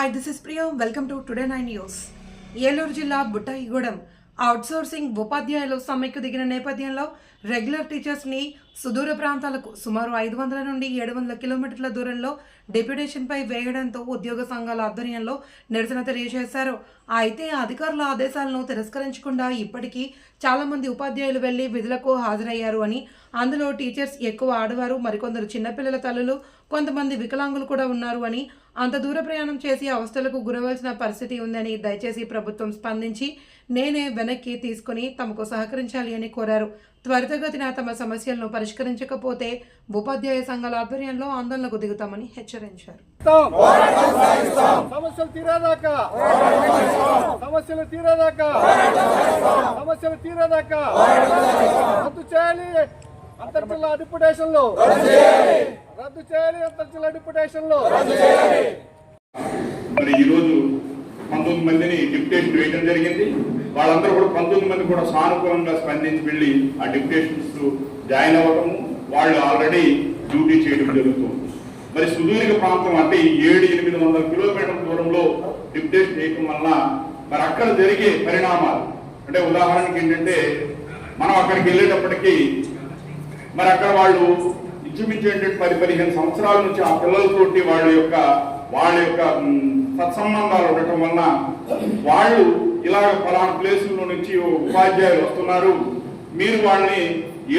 Hi this is Priya welcome to today nine news Eluru జిల్లా Buttayagudem outsourcing ఉపాధ్యాయులు సమ్మెకు దిగిన నేపథ్యంలో రెగ్యులర్ టీచర్స్ని సుదూర ప్రాంతాలకు సుమారు ఐదు వందల నుండి ఏడు వందల కిలోమీటర్ల దూరంలో డెప్యుటేషన్పై వేయడంతో ఉద్యోగ సంఘాల ఆధ్వర్యంలో నిరసన తెలియజేశారు. అయితే అధికారుల ఆదేశాలను తిరస్కరించకుండా ఇప్పటికీ చాలామంది ఉపాధ్యాయులు వెళ్ళి విధులకు హాజరయ్యారు అని. అందులో టీచర్స్ ఎక్కువ ఆడవారు మరికొందరు చిన్నపిల్లల తల్లులు కొంతమంది వికలాంగులు కూడా ఉన్నారు అని. అంత దూర ప్రయాణం చేసి అవస్థలకు గురవలసిన పరిస్థితి ఉందని దయచేసి ప్రభుత్వం స్పందించి నేనే వెనక్కి తీసుకుని తమకు సహకరించాలి అని కోరారు. త్వరితగతిన తమ సమస్యలను పరిష్కరించకపోతే ఉపాధ్యాయ సంఘాల ఆధ్వర్యంలో ఆందోళనకు దిగుతామని హెచ్చరించారు. సమస్యలు తీరేదాకా. సమస్యలు తీరేదాకా. సమస్యలు తీరేదాకా. రద్దు చేయాలి అంతర్జిల్లా డిప్యుటేషన్లు. రద్దు చేయాలి. అంతర్జిల్లా డిప్యుటేషన్లు. మరి ఈరోజు పంతొమ్మిది మందిని డిప్యుటేషన్ వేయడం జరిగింది. వాళ్ళందరూ కూడా పంతొమ్మిది మంది కూడా సానుకూలంగా స్పందించి వెళ్ళి ఆ డిప్యుటేషన్స్ జాయిన్ అవ్వటము వాళ్ళు ఆల్రెడీ డ్యూటీ చేయడం జరుగుతుంది. మరి సుదీర్ఘ ప్రాంతం అంటే ఈ ఏడు ఎనిమిది వందల కిలోమీటర్ల దూరంలో డిప్యుటేషన్ చేయటం వలన మరి అక్కడ జరిగే పరిణామాలు. అంటే ఉదాహరణకి ఏంటంటే మనం అక్కడికి వెళ్ళేటప్పటికీ మరి అక్కడ వాళ్ళు ఇంచుమించు ఏంటంటే పది పదిహేను సంవత్సరాల నుంచి ఆ పిల్లలతోటి వాళ్ళ యొక్క వాళ్ళ యొక్క సత్సంబంధాలు ఉండటం వలన వాళ్ళు ఇలాగ ఫలానా ప్లేసుల్లో నుంచి ఉపాధ్యాయులు వస్తున్నారు. మీరు వాళ్ళని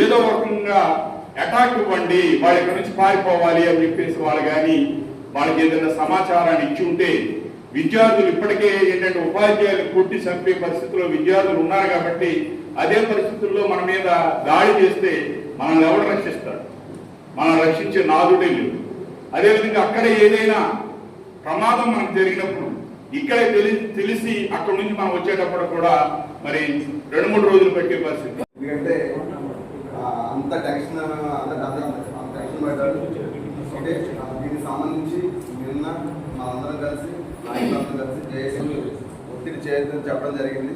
ఏదో రకంగా అటాక్ ఇవ్వండి వాళ్ళ ఇక్కడ నుంచి పారిపోవాలి అని చెప్పేసి వాళ్ళు కానీ వాళ్ళకి ఏదైనా సమాచారాన్ని ఇచ్చి ఉంటే విద్యార్థులు ఇప్పటికే ఏంటంటే ఉపాధ్యాయులు కొట్టి చంపే పరిస్థితుల్లో విద్యార్థులు ఉన్నారు కాబట్టి అదే పరిస్థితుల్లో మన మీద దాడి చేస్తే మనల్ని ఎవరు రక్షిస్తాడు మనం రక్షించే నాదుడే లేదు అదేవిధంగా అక్కడ ఏదైనా ప్రమాదం మనకు జరిగినప్పుడు ఇక్కడే తెలి తెలిసి అక్కడ నుంచి మనం వచ్చేటప్పుడు కూడా మరి రెండు మూడు రోజులు పెట్టే పరిస్థితి. ఎందుకంటే అంత టెన్షన్ అంత డబ్బు అంత టెన్షన్ పడ్డాడు. అంటే దీనికి సంబంధించి నిన్న మా అందరం కలిసి నాయకులందరం కలిసి చేసి ఒత్తిడి చేయొద్దని చెప్పడం జరిగింది.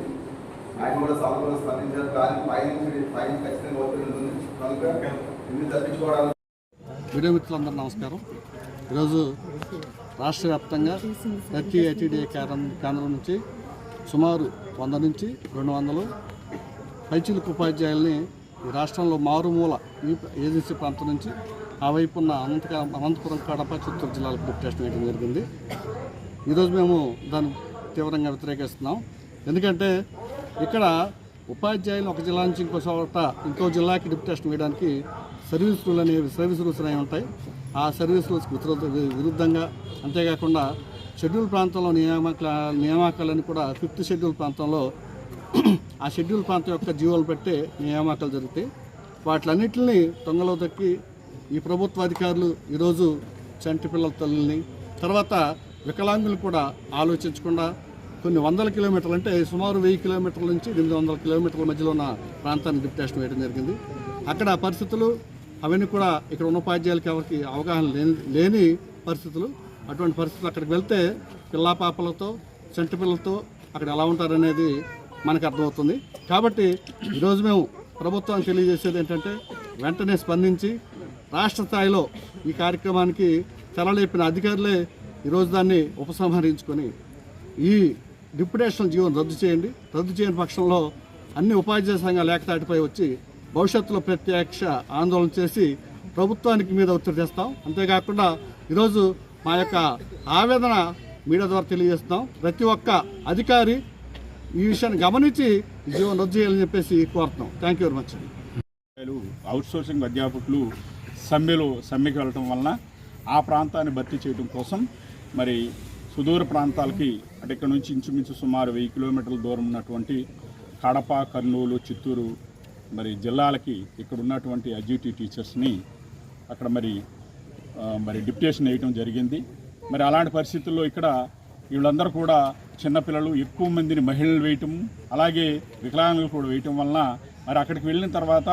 ఆయన కూడా సానుకూలంగా స్పందించారు. కానీ పై నుంచి పై ఖచ్చితంగా ఒత్తిడి ఉంటుంది. కనుక ఇన్ని తప్పించుకోవడానికి వీడియో మిత్రులందరూ నమస్కారం. ఈరోజు రాష్ట్ర వ్యాప్తంగా ప్రతి ఐటీడీ కేంద్రం కేంద్రం నుంచి సుమారు వంద నుంచి రెండు వందలు పైచిలకు ఉపాధ్యాయుల్ని ఈ రాష్ట్రంలో మారుమూల ఈ ఏజెన్సీ ప్రాంతం నుంచి ఆ వైపు ఉన్న అనంత అనంతపురం కడప చిత్తూరు జిల్లాలకు డిప్యుటేషన్ వేయడం జరిగింది. ఈరోజు మేము దాన్ని తీవ్రంగా వ్యతిరేకిస్తున్నాం. ఎందుకంటే ఇక్కడ ఉపాధ్యాయులు ఒక జిల్లా నుంచి ఇంకో చోట ఇంకో జిల్లాకి డిప్యుటేషన్ వేయడానికి సర్వీస్ రూల్ అనేవి సర్వీస్ రూల్స్ అనేవి ఉంటాయి. ఆ సర్వీస్ రూల్స్కి విరుద్ధంగా అంతేకాకుండా షెడ్యూల్ ప్రాంతంలో నియామక నియామకాలని కూడా ఫిఫ్త్ షెడ్యూల్ ప్రాంతంలో ఆ షెడ్యూల్ ప్రాంతం యొక్క జీవోలు పెట్టే నియామకాలు జరుగుతాయి. వాటిలన్నింటినీ తొంగలో దక్కి ఈ ప్రభుత్వ అధికారులు ఈరోజు చంటి పిల్లల తల్లిని తర్వాత వికలాంగులు కూడా ఆలోచించకుండా కొన్ని వందల కిలోమీటర్లు అంటే సుమారు వెయ్యి కిలోమీటర్ల నుంచి ఎనిమిది వందల కిలోమీటర్ల మధ్యలో ఉన్న ప్రాంతాన్ని డిప్యుటేషన్ వేయడం జరిగింది. అక్కడ పరిస్థితులు అవన్నీ కూడా ఇక్కడ ఉన్న ఉపాధ్యాయులకి ఎవరికి అవగాహన లేని లేని పరిస్థితులు. అటువంటి పరిస్థితులు అక్కడికి వెళ్తే పిల్లా పాపలతో చంటి పిల్లలతో అక్కడ ఎలా ఉంటారనేది మనకు అర్థమవుతుంది కాబట్టి ఈరోజు మేము ప్రభుత్వానికి తెలియజేసేది ఏంటంటే వెంటనే స్పందించి రాష్ట్ర స్థాయిలో ఈ కార్యక్రమానికి తెరలేపిన అధికారులే ఈరోజు దాన్ని ఉపసంహరించుకొని ఈ డిప్యుటేషనల్ జీవనం రద్దు చేయండి. రద్దు చేయని పక్షంలో అన్ని ఉపాధ్యాయ సంఘాలు ఏకతాటిపై వచ్చి భవిష్యత్తులో ప్రత్యక్ష ఆందోళన చేసి ప్రభుత్వానికి మీద ఒత్తిడి తెస్తాం. అంతేకాకుండా ఈరోజు మా యొక్క ఆవేదన మీడియా ద్వారా తెలియజేస్తున్నాం. ప్రతి ఒక్క అధికారి ఈ విషయాన్ని గమనించి ఈ రద్దు చేయాలని చెప్పేసి కోరుతున్నాం thank you very much outsourcing అధ్యాపకులు సమ్మెలో సమ్మెకి వెళ్ళటం వలన ఆ ప్రాంతాన్ని భర్తీ చేయడం కోసం మరి సుదూర ప్రాంతాలకి అంటే ఇక్కడ నుంచి ఇంచుమించు సుమారు వెయ్యి కిలోమీటర్ల దూరం ఉన్నటువంటి కడప కర్నూలు చిత్తూరు మరి జిల్లాలకి ఇక్కడ ఉన్నటువంటి అడ్యూటీ టీచర్స్ని అక్కడ మరి మరి డిప్యుటేషన్ వేయటం జరిగింది. మరి అలాంటి పరిస్థితుల్లో ఇక్కడ వీళ్ళందరూ కూడా చిన్నపిల్లలు ఎక్కువ మందిని మహిళలు వేయటం అలాగే వికలాంగులు కూడా వేయటం వలన మరి అక్కడికి వెళ్ళిన తర్వాత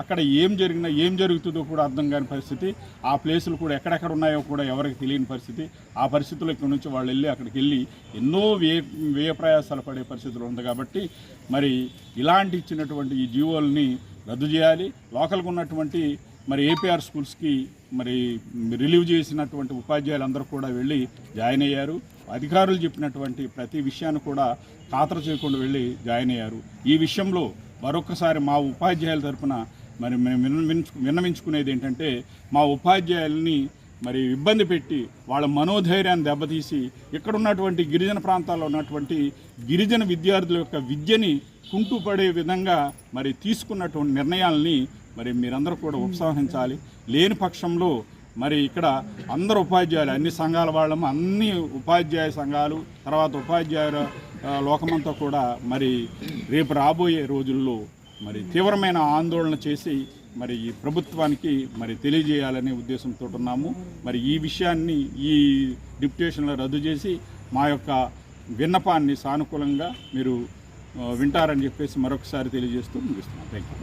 అక్కడ ఏం జరిగినా ఏం జరుగుతుందో కూడా అర్థం కాని పరిస్థితి. ఆ ప్లేసులు కూడా ఎక్కడెక్కడ ఉన్నాయో కూడా ఎవరికి తెలియని పరిస్థితి. ఆ పరిస్థితుల్లో ఇక్కడ నుంచి వాళ్ళు వెళ్ళి అక్కడికి వెళ్ళి ఎన్నో వ్యయ వ్యయ ప్రయాసాలు పడే పరిస్థితులు ఉంది కాబట్టి మరి ఇలాంటి ఇచ్చినటువంటి ఈ జీవోల్ని రద్దు చేయాలి. లోకల్గా ఉన్నటువంటి మరి ఏపీఆర్ స్కూల్స్కి మరి రిలీవ్ చేసినటువంటి ఉపాధ్యాయులందరూ కూడా వెళ్ళి జాయిన్ అయ్యారు. అధికారులు చెప్పినటువంటి ప్రతి విషయాన్ని కూడా ఖాతరు చేయకుండా వెళ్ళి జాయిన్ అయ్యారు. ఈ విషయంలో మరొకసారి మా ఉపాధ్యాయుల తరపున మరి మేము విన్నవించుకునేది ఏంటంటే మా ఉపాధ్యాయుల్ని మరి ఇబ్బంది పెట్టి వాళ్ళ మనోధైర్యాన్ని దెబ్బతీసి ఇక్కడ ఉన్నటువంటి గిరిజన ప్రాంతాల్లో ఉన్నటువంటి గిరిజన విద్యార్థుల యొక్క విద్యని కుంటుపడే విధంగా మరి తీసుకున్నటువంటి నిర్ణయాల్ని మరి మీరందరూ కూడా ఉత్సాహించాలి లేని పక్షంలో మరి ఇక్కడ అందరు ఉపాధ్యాయులు అన్ని సంఘాల వాళ్ళము అన్ని ఉపాధ్యాయ సంఘాలు తర్వాత ఉపాధ్యాయుల లోకమంతా కూడా మరి రేపు రాబోయే రోజుల్లో మరి తీవ్రమైన ఆందోళన చేసి మరి ఈ ప్రభుత్వానికి మరి తెలియజేయాలనే ఉద్దేశంతో ఉన్నాము. మరి ఈ విషయాన్ని ఈ డిప్యుటేషన్లో రద్దు చేసి మా యొక్క విన్నపాన్ని సానుకూలంగా మీరు వింటారని చెప్పేసి మరొకసారి తెలియజేస్తూ ముగిస్తున్నాం. Thank you